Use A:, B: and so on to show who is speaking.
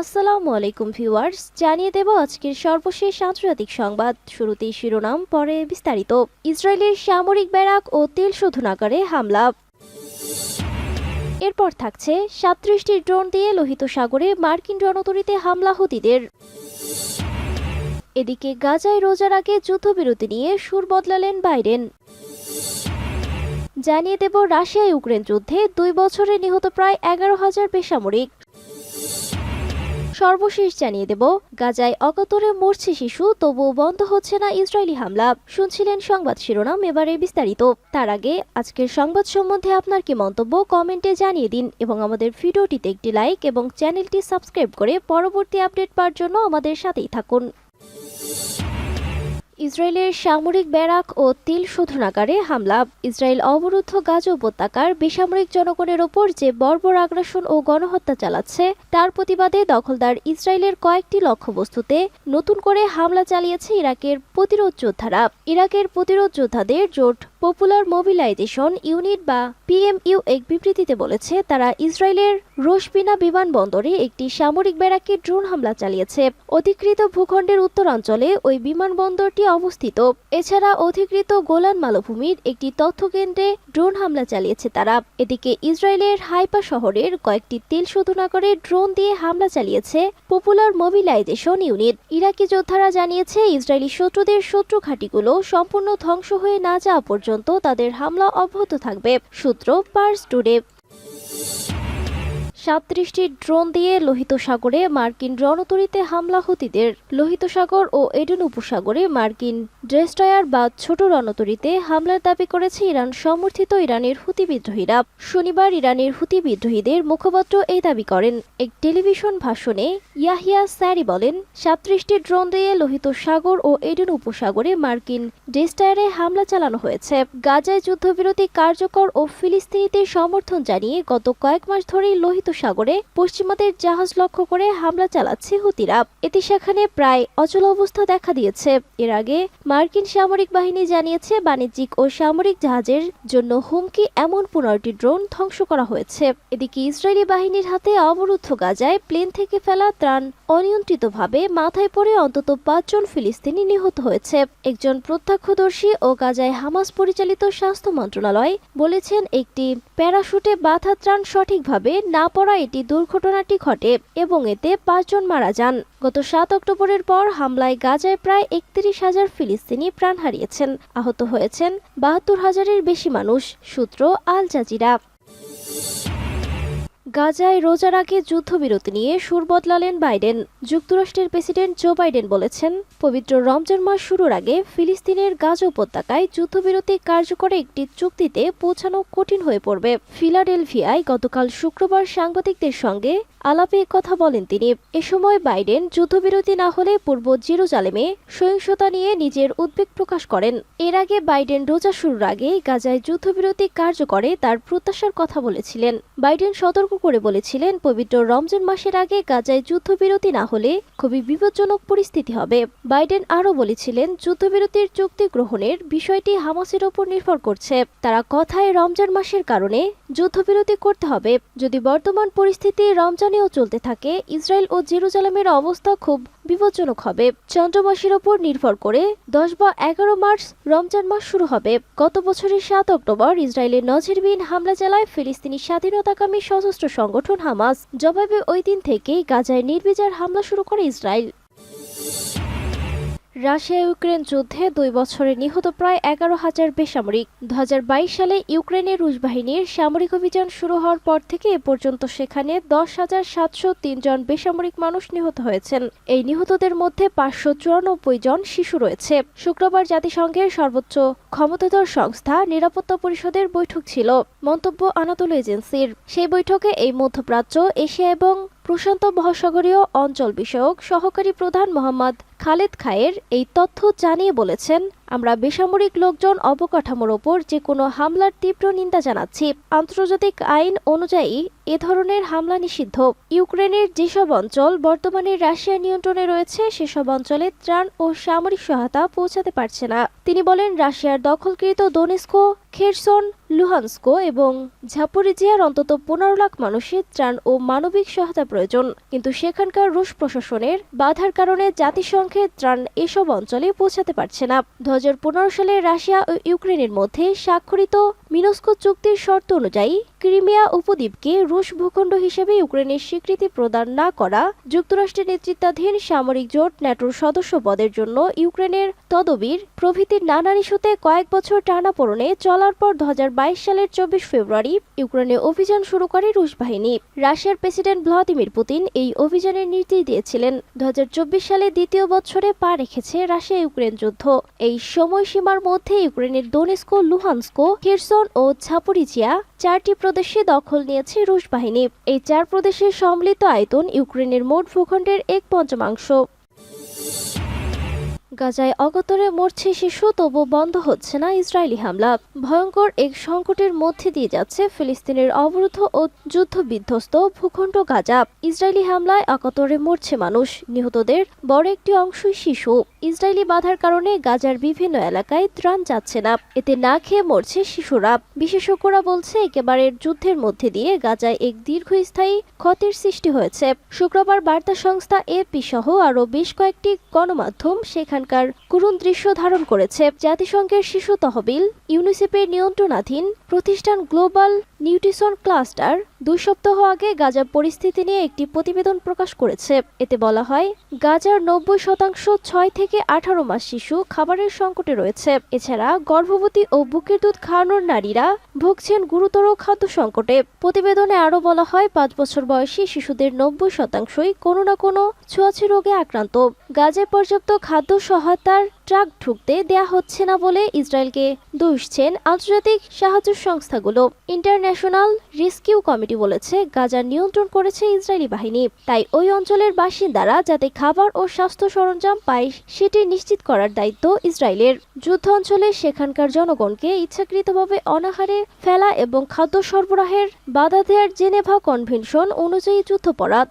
A: আসসালামু আলাইকুম ভিউয়ার্স, জানিয়ে দেব আজকের সর্বশেষ আন্তর্জাতিক সংবাদ। শুরুতেই শিরোনাম, পরে বিস্তারিত। ইসরায়েলের সামরিক ব্যারাক ও তেল শোধনাগারে হামলা। এরপর থাকছে সাতত্রিশটি ড্রোন দিয়ে লোহিত সাগরে মার্কিন রণতরীতে হামলা হুতিদের। এদিকে গাজায় রোজার আগে যুদ্ধবিরতি নিয়ে সুর বদলালেন বাইডেন। জানিয়ে দেব রাশিয়া ইউক্রেন যুদ্ধে দুই বছরে নিহত প্রায় এগারো হাজার বেসামরিক। সর্বশেষ জানিয়ে দেব, গাজায় অকাতরে মরছে শিশু, তবুও বন্ধ হচ্ছে না ইসরায়েলি হামলা। শুনছিলেন সংবাদ শিরোনাম, এবারে বিস্তারিত। তার আগে আজকের সংবাদ সম্বন্ধে আপনার কি মন্তব্য, কমেন্টে জানিয়ে দিন এবং আমাদের ভিডিওটিতে একটি লাইক এবং চ্যানেলটি সাবস্ক্রাইব করে পরবর্তী আপডেট পাওয়ার জন্য আমাদের সাথেই থাকুন। ইসরায়েলের সামরিক ব্যারাক ও তিল শোধনাগারে হামলা। ইসরায়েল অবরুদ্ধ গাজ উপত্যকার বেসামরিক জনগণের ওপর যে বর্বর আগ্রাসন ও গণহত্যা চালাচ্ছে, তার প্রতিবাদে দখলদার ইসরায়েলের কয়েকটি লক্ষ্যবস্তুতে নতুন করে হামলা চালিয়েছে ইরাকের প্রতিরোধ যোদ্ধারা। ইরাকের প্রতিরোধ যোদ্ধাদের জোট পপুলার মোবিলাইজেশন ইউনিট বা পিএমইউ এক বিবৃতিতে বলেছে, তারা ইসরায়েলের রোশবিনা বিমানবন্দরে একটি সামরিক ব্যারাকে ড্রোন হামলা চালিয়েছে। অধিকৃত ভূখণ্ডের উত্তরাঞ্চলে ওই বিমানবন্দরটি অবস্থিত। এছাড়া অধিকৃত গোলান মালভূমির একটি তথ্যকেন্দ্রে ড্রোন হামলা চালিয়েছে তারা। এদিকে ইসরায়েলের হাইপা শহরের কয়েকটি তেল শোধনাগারে ড্রোন দিয়ে হামলা চালিয়েছে পপুলার মোবিলাইজেশন ইউনিট ইরাকি যোদ্ধারা জানিয়েছে, ইসরায়েলি শত্রুদের শত্রু ঘাঁটিগুলো সম্পূর্ণ ধ্বংস হয়ে না যাওয়া পর্যন্ত তাদের হামলা অব্যাহত থাকবে। সূত্র পার্স টুডে। সাতত্রিশটি ড্রোন দিয়ে লোহিত সাগরে মার্কিন রণতরীতে হামলা হুতিদের। লোহিত সাগর ও এডেন উপসাগরে মার্কিন ড্রেস্টয়ার বা ছোট রণতরীতে হামলার দাবি করেছে ইরান সমর্থিত ইরানের হুতি বিদ্রোহীরা। শনিবার ইরানের হুতি বিদ্রোহীদের মুখপাত্র এই দাবি করেন। এক টেলিভিশন ভাষণে ইয়াহিয়া স্যারি বলেন, সাতত্রিশটি ড্রোন দিয়ে লোহিত সাগর ও এডেন উপসাগরে মার্কিন ডেস্টায়ারে হামলা চালানো হয়েছে। গাজায় যুদ্ধবিরতি কার্যকর ও ফিলিস্তিনিদের সমর্থন জানিয়ে গত কয়েক মাস ধরেই লোহিত সাগরে পশ্চিমাদের জাহাজ লক্ষ্য করে হামলা চালাচ্ছে হুতিরা। এতে সেখানে প্রায় অচল অবস্থা দেখা দিয়েছে। এর আগে মার্কিন সামরিক বাহিনী জানিয়েছে, বাণিজ্যিক ও সামরিক জাহাজের জন্য হুমকি এমন পনেরোটি ড্রোন ধ্বংস করা হয়েছে। এদিকে ইসরায়েলি বাহিনীর হাতে অবরুদ্ধ গাজায় প্লেন থেকে ফেলা ত্রাণ অনিয়ন্ত্রিতভাবে মাথায় পড়ে অন্তত পাঁচজন ফিলিস্তিনি নিহত হয়েছে। একজন প্রত্যক্ষদর্শী ও গাজায় হামাস পরিচালিত স্বাস্থ্য মন্ত্রণালয় বলেছেন, একটি প্যারাশুটে বাধা ত্রাণ সঠিকভাবে না পড়া এটি দুর্ঘটনাটি ঘটে এবং এতে পাঁচজন মারা যান। গত সাত অক্টোবরের পর হামলায় গাজায় প্রায় একত্রিশ হাজার ফিলিস্তিনি প্রাণ হারিয়েছেন। আহত হয়েছেন বাহাত্তর হাজারের বেশি মানুষ, সূত্র আল জাজিরা। গাজায় রোজার আগে যুদ্ধবিরতি নিয়ে সুর বদলালেন বাইডেন। যুক্তরাষ্ট্রের প্রেসিডেন্ট জো বাইডেন বলেছেন, পবিত্র রমজান মাস শুরুর আগে ফিলিস্তিনের গাজা উপত্যকায় যুদ্ধবিরতি কার্যকরে একটি চুক্তিতে পৌঁছানো কঠিন হয়ে পড়বে। ফিলাডেলফিয়ায় গতকাল শুক্রবার সাংবাদিকদের সঙ্গে আলাপে কথা বলেন তিনি। এ সময় বাইডেন যুদ্ধবিরতি না হলে পূর্ব জেরুজালেমে সহিংসতা নিয়ে নিজের উদ্বেগ প্রকাশ করেন। এর আগে বাইডেন রোজা শুরুর আগে গাজায় যুদ্ধবিরতি কার্যকরে তার প্রত্যাশার কথা বলেছিলেন। বাইডেন সতর্ক করে বলেছিলেন, পবিত্র রমজান মাসের আগে গাজায় যুদ্ধবিরতি না হলে খুবই বিপজ্জনক পরিস্থিতি হবে। বাইডেন আরও বলেছিলেন, যুদ্ধবিরতির চুক্তি গ্রহণের বিষয়টি হামাসের ওপর নির্ভর করছে। তারা কথায় রমজান মাসের কারণে যুদ্ধবিরতি করতে হবে। যদি বর্তমান পরিস্থিতি রমজানেও চলতে থাকে, ইসরায়েল ও জেরুজালেমের অবস্থা খুব বিপজ্জনক হবে। চন্দ্রমাসের ওপর নির্ভর করে দশ বা এগারো মার্চ রমজান মাস শুরু হবে। গত বছরের সাত অক্টোবর ইসরায়েলের নজিরবিহীন হামলা চালায় ফিলিস্তিনি স্বাধীনতাকামী সশস্ত্র সংগঠন হামাস। জবাবে ওই দিন থেকেই গাজায় নির্বিচার হামলা শুরু করে ইসরায়েল। রাশিয়া ইউক্রেন যুদ্ধে দুই বছরে নিহত প্রায় এগারো হাজার বেসামরিক। দু হাজার বাইশ সালে ইউক্রেনের রুশ বাহিনীর সামরিক অভিযান শুরু হওয়ার পর থেকে এ পর্যন্ত সেখানে দশ হাজার সাতশো জন বেসামরিক মানুষ নিহত হয়েছেন। এই নিহতদের মধ্যে পাঁচশো চুরানব্বই জন শিশু রয়েছে। শুক্রবার জাতিসংঘের সর্বোচ্চ ক্ষমতাধর সংস্থা নিরাপত্তা পরিষদের বৈঠক ছিল, মন্তব্য আনাতোল এজেন্সির। সেই বৈঠকে এই মধ্যপ্রাচ্য, এশিয়া এবং প্রশান্ত মহাসাগরীয় অঞ্চল বিষয়ক সহকারী প্রধান মোহাম্মদ খালেদ খায়ের এই তথ্য জানিয়ে বলেছেন, আমরা বেসামরিক লোকজন অবকাঠামোর ওপর যে কোনো হামলার তীব্র নিন্দা জানাচ্ছি। আন্তর্জাতিক আইন অনুযায়ী এ ধরনের হামলা নিষিদ্ধ। ইউক্রেনের যেসব অঞ্চল বর্তমানে রাশিয়ার নিয়ন্ত্রণে রয়েছে, সেসব অঞ্চলে ত্রাণ ও সামরিক সহায়তা পৌঁছাতে পারছে না। তিনি বলেন, রাশিয়ার দখলকৃত দোনেস্কো, খেরসন, লুহানস্কো এবং ঝাপরিজিয়ার অন্তত পনেরো লাখ মানুষের ত্রাণ ও মানবিক সহায়তা প্রয়োজন। কিন্তু সেখানকার রুশ প্রশাসনের বাধার কারণে জাতিসংঘের ত্রাণ এসব অঞ্চলে পৌঁছাতে পারছে না। দু হাজার পনেরো সালে রাশিয়া ও ইউক্রেনের মধ্যে স্বাক্ষরিত মিনস্কো চুক্তির শর্ত অনুযায়ী ক্রিমিয়া উপদ্বীপকে রুশ ভূখণ্ড হিসেবে ইউক্রেনের স্বীকৃতি প্রদান না করা যুক্তরাষ্ট্রের নেতৃত্বাধীন সামরিক জোট ন্যাটোর সদস্য পদের জন্য ইউক্রেনের তদবির প্রভৃতির নানান ইস্যুতে কয়েক বছর টানাপোড়েনে চলার পর দু হাজার বাইশ সালের চব্বিশ ফেব্রুয়ারি ইউক্রেনে অভিযান শুরু করে রুশ বাহিনী। রাশিয়ার প্রেসিডেন্ট ভ্লাদিমির পুতিন এই অভিযানের নির্দেশ দিয়েছিলেন। দু হাজার চব্বিশ সালে দ্বিতীয় বছরে পা রেখেছে রাশিয়া ইউক্রেন যুদ্ধ। এই সময়সীমার মধ্যে ইউক্রেনের দোনেস্কো লুহানস্কো, খেরসন ও ঝাপরিজিয়া চারটি প্রদেশে দখল নিয়েছে রুশ বাহিনী। এই চার প্রদেশের সম্মিলিত আয়তন ইউক্রেনের মোট ভূখণ্ডের এক পঞ্চমাংশ। গাজায় অগতরে মরছে শিশু, তবু বন্ধ হচ্ছে না ইসরায়েলি হামলা। ভয়ঙ্কর এক সংকটের মধ্যে দিয়ে যাচ্ছে ফিলিস্তিনের অবরুদ্ধ ও যুদ্ধ বিধ্বস্ত ভূখণ্ড গাজা। ইসরায়েলি হামলায় অকাতরে মরছে মানুষ। নিহতদের বড় একটি অংশই শিশু। ইসরায়েলি বাধার কারণে গাজার বিভিন্ন এলাকায় ত্রাণ যাচ্ছে না। এতে না খেয়ে মরছে শিশুরা। বিশেষজ্ঞরা বলছে, একেবারে যুদ্ধের মধ্যে দিয়ে গাজায় এক দীর্ঘস্থায়ী ক্ষতির সৃষ্টি হয়েছে। শুক্রবার বার্তা সংস্থা এপি সহ আরও বেশ কয়েকটি গণমাধ্যম সেখানকার করুণ দৃশ্য ধারণ করেছে জাতিসংঘের শিশু তহবিল ইউনিসেফের নিয়ন্ত্রণাধীন প্রতিষ্ঠান গ্লোবাল নিউট্রিশন ক্লাস্টার দুই সপ্তাহ আগে গাজার পরিস্থিতি নিয়ে একটি প্রতিবেদন প্রকাশ করেছে। এতে বলা হয়, গাজার নব্বই শতাংশ ছয় থেকে আঠারো মাস শিশু খাবারের সংকটে রয়েছে। এছাড়া গর্ভবতী ও বুকের দুধ খাওয়ানোর নারীরা ভুগছেন গুরুতর খাদ্য সংকটে। প্রতিবেদনে আরও বলা হয়, পাঁচ বছর বয়সী শিশুদের নব্বই শতাংশই কোনো না কোনো ছোঁয়াছে রোগে আক্রান্ত। গাজায় পর্যাপ্ত খাদ্য সহায়তার ট্রাক ঢুকতে দেয়া হচ্ছে না বলে ইসরায়েলকে দুষছেন আন্তর্জাতিক সাহায্য সংস্থাগুলো। ইন্টারন্যাশনাল রেস্কিউ কমিটি বলেছে, গাজা নিয়ন্ত্রণ করেছে ইসরায়েলি বাহিনী। তাই ওই অঞ্চলের বাসিন্দারা যাতে খাবার ও স্বাস্থ্য সরঞ্জাম পায়, সেটি নিশ্চিত করার দায়িত্ব ইসরায়েলের। যুদ্ধ অঞ্চলে সেখানকার জনগণকে ইচ্ছাকৃতভাবে অনাহারে ফেলা এবং খাদ্য সরবরাহের বাধা দেওয়ার জেনেভা কনভেনশন অনুযায়ী যুদ্ধপরাধ